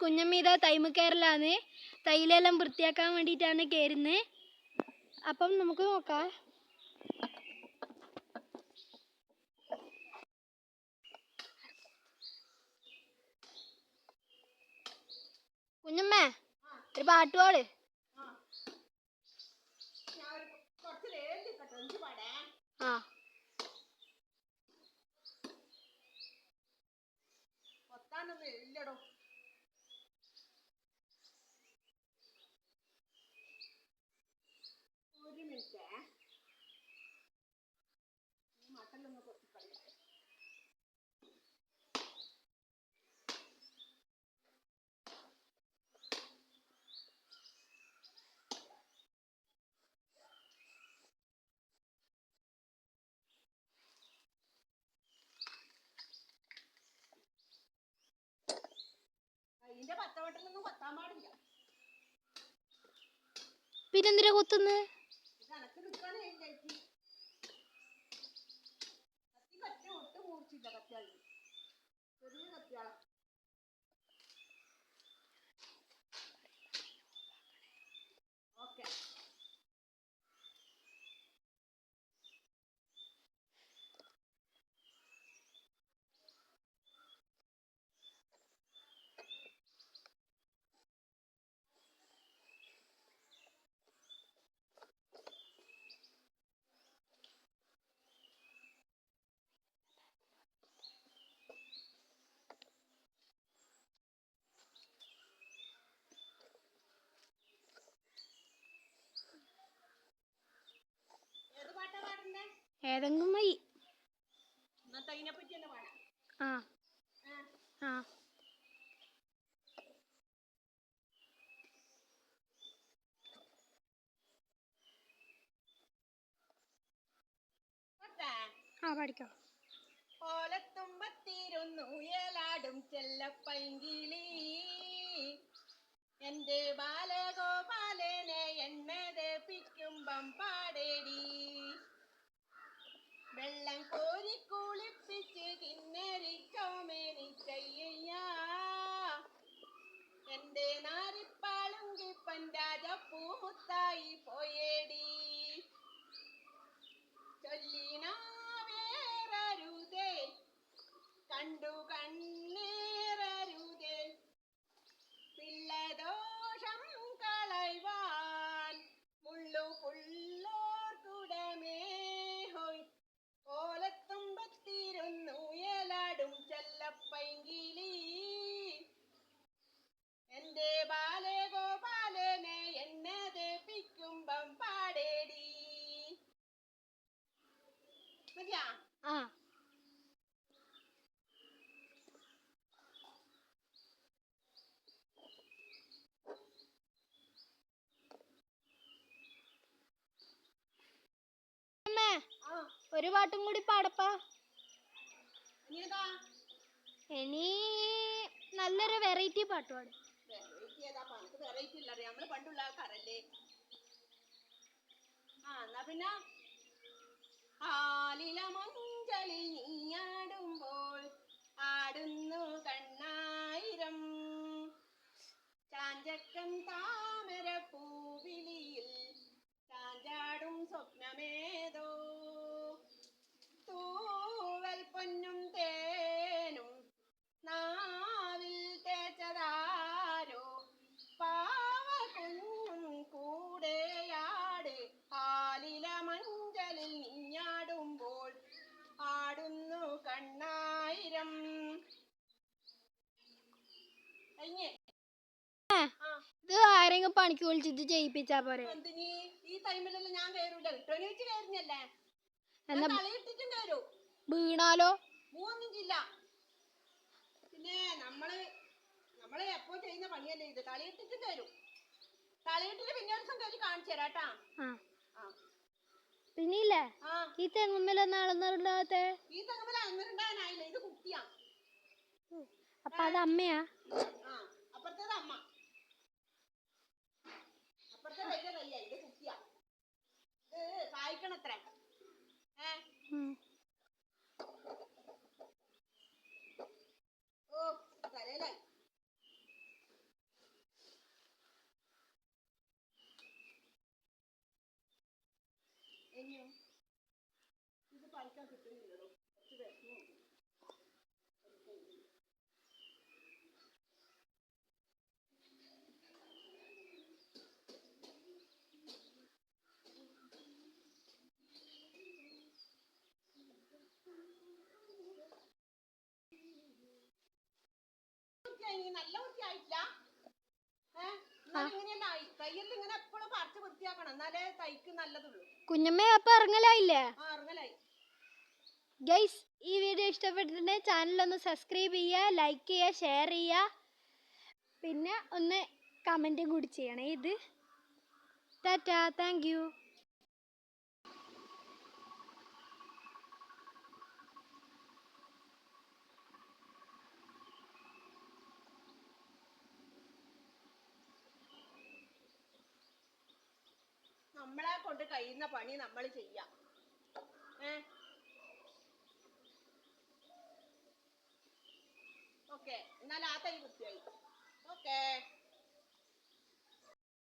കുഞ്ഞമ്മ ഇതാ തൈമക്കയറിലാണ് തൈലെല്ലാം വൃത്തിയാക്കാൻ വേണ്ടിയിട്ടാണ് കയറുന്നത് അപ്പം നമുക്ക് നോക്കാം. കുഞ്ഞമ്മ ഒരു പാട്ട് പാട്. ആ. ഇല്ലടോ. അതിന്റെ പത്തവട്ടിലൊന്നും കൊത്താൻ പാടില്ല. പിന്നെന്തിനാ കൊത്തുന്നത് അനക്ക് നിൽക്കാനേ കത്തി കറ്റ ഒട്ടും മൂർച്ചില്ല കത്തിയാളി ചെറിയ കത്തിയാള. ആ. ആ. ഓലത്തുമ്പത്തിരുന്നു ഉയലാടും ചെല്ലപ്പൈങ്കിളി. എന്റെ ബാലഗോപാലനെ എണ്ണതപ്പിക്കുമ്പം പാടേടി. രാജപ്പൂമുത്തായി പോയേടി. ചൊല്ലിനാവേറരുതേ കണ്ടു കണ്ണേറരുതേ ആ. ഒരു പാട്ടും കൂടി പാടപ്പാ. ഇനി നല്ലൊരു വെറൈറ്റി പാട്ട് പാടും. പണ്ടുള്ള ആൾക്കാരല്ലേ. ആ എന്നാ പിന്നെ? ആലില മഞ്ചലിൽ നീയാടുമ്പോൾ ആടുന്നു കണ്ണായിരം പണിക്ക് വിളിച്ചിട്ട് ചെയ്യിപ്പിച്ചാ പോരെ? എന്തിനീ? ഈ ഞാൻ കയറൂല ഇട്ടോനെ വെച്ച് കയറുന്നല്ലേ എന്നാ തലയിട്ടിട്ടും കയറൂ വീണാലോ? മൂന്നും പിന്നെ നമ്മൾ നമ്മൾ എപ്പോ ചെയ്യുന്ന പണിയല്ലേ ഇത്? തലയിട്ടിട്ട് വരും. തലയിട്ടിട്ട് പിന്നെ ഒരു ദിവസം കാണിച്ചു തരാട്ടാ ആ. ആ. പിന്നില്ലേ? ഈ തെങ്ങുമ്മലൊന്നും അളന്നിടാത്തെ ഈ ഇത് കുട്ടിയാ. അപ്പൊ അത് അമ്മയാ? വായിക്കണത്രേ ഓ ഇത് പഠിക്കാൻ കിട്ടുന്നില്ലല്ലോ കുറച്ച് വിഷമമുണ്ട് വൃത്തിയാക്കണം. എന്നാലേ തൈക്ക് നല്ലതുള്ളൂ. കുഞ്ഞമ്മ അപ്പൊ ഇറങ്ങലായില്ലേ? ആ ഇറങ്ങലായി. ഗൈസ് ഈ വീഡിയോ ഇഷ്ടപ്പെട്ടിട്ടുണ്ടെങ്കിൽ ഒന്ന് സബ്സ്ക്രൈബ് ചെയ്യുക ലൈക്ക് ചെയ്യുക ഷെയർ ചെയ്യുക. പിന്നെ ഒന്ന് കമന്റും കൂടി ചെയ്യണേ ഇത്. ടാറ്റാ താങ്ക് യു നമ്മളെ കൊണ്ട് കഴിയുന്ന പണി നമ്മൾ ചെയ്യാം. ഏ? ഓക്കെ. എന്നാൽ ആ തൈ കുത്തിയായി. ഓക്കേ.